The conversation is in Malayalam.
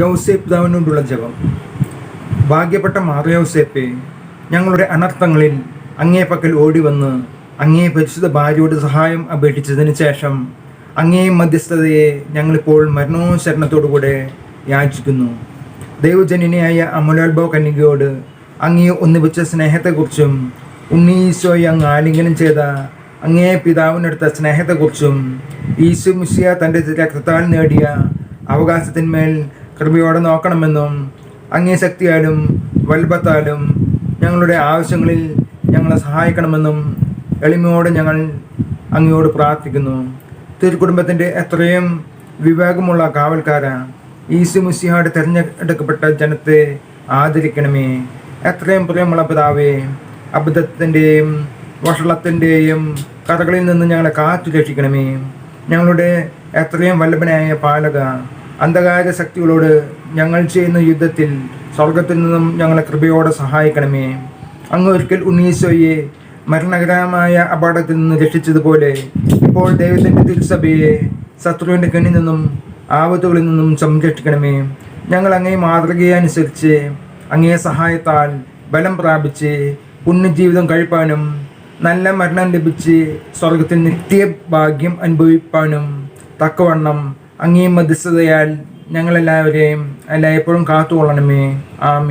യൗസേപ്പ് പിതാവിനോടുള്ള ജപം. ഭാഗ്യപ്പെട്ട മാറിയൗസേപ്പെ ഞങ്ങളുടെ അനർത്ഥങ്ങളിൽ അങ്ങേ പക്കൽ ഓടി വന്ന് അങ്ങേ പരിശുദ്ധ ഭാര്യയോട് സഹായം അപേക്ഷിച്ചതിന് ശേഷം അങ്ങേ മധ്യസ്ഥതയെ ഞങ്ങളിപ്പോൾ മരണോശരണത്തോടുകൂടെ യാചിക്കുന്നു. ദൈവജനനിയായ അമലോത്ഭവ കന്യകയോട് അങ്ങേ ഒന്നിപ്പിച്ച സ്നേഹത്തെക്കുറിച്ചും ഉണ്ണീശോയെ അങ്ങ് ആലിംഗനം ചെയ്ത അങ്ങേ പിതാവിനെടുത്ത സ്നേഹത്തെക്കുറിച്ചും ഈശു മിശിയ തന്റെ രക്തത്താൽ നേടിയ അവകാശത്തിന്മേൽ കൃപയോടെ നോക്കണമെന്നും അങ്ങേ ശക്തിയാലും വലുപ്പത്താലും ഞങ്ങളുടെ ആവശ്യങ്ങളിൽ ഞങ്ങളെ സഹായിക്കണമെന്നും എളിമയോടെ ഞങ്ങൾ അങ്ങയോട് പ്രാർത്ഥിക്കുന്നു. തിരുക്കുടുംബത്തിന്റെ എത്രയും വിവേകമുള്ള കാവൽക്കാര ഈശു മുസിഹാട് തിരഞ്ഞെടുക്കപ്പെട്ട ജനത്തെ ആദരിക്കണമേ. എത്രയും പ്രിയമുള്ള പിതാവേ അബദ്ധത്തിന്റെയും വഷളത്തിന്റെയും കഥകളിൽ നിന്ന് ഞങ്ങളെ കാത്തു രക്ഷിക്കണമേ ഞങ്ങളുടെ എത്രയും വല്ലഭനായ പാലക അന്ധകാര ശക്തികളോട് ഞങ്ങൾ ചെയ്യുന്ന യുദ്ധത്തിൽ സ്വർഗത്തിൽ നിന്നും ഞങ്ങളെ കൃപയോടെ സഹായിക്കണമേ. അങ്ങ് ഒരിക്കൽ ഉണ്ണീശോയെ മരണകരമായ അപകടത്തിൽ നിന്ന് രക്ഷിച്ചതുപോലെ ഇപ്പോൾ ദൈവത്തിന്റെ തിരുസഭയെ ശത്രുവിന്റെ കണ്ണിൽ നിന്നും ആപത്തുകളിൽ നിന്നും സംരക്ഷിക്കണമേ. ഞങ്ങൾ അങ്ങേ മാതൃകയനുസരിച്ച് അങ്ങേ സഹായത്താൽ ബലം പ്രാപിച്ച് പുണ്യജീവിതം കഴിപ്പാനും നല്ല മരണം ലഭിച്ച് സ്വർഗത്തിൽ നിത്യഭാഗ്യം അനുഭവിപ്പാനും തക്കവണ്ണം അങ്ങേ മധ്യസ്ഥതയാൽ ഞങ്ങളെല്ലാവരെയും എല്ലായ്പ്പോഴും കാത്തുകൊള്ളണമേ. ആമി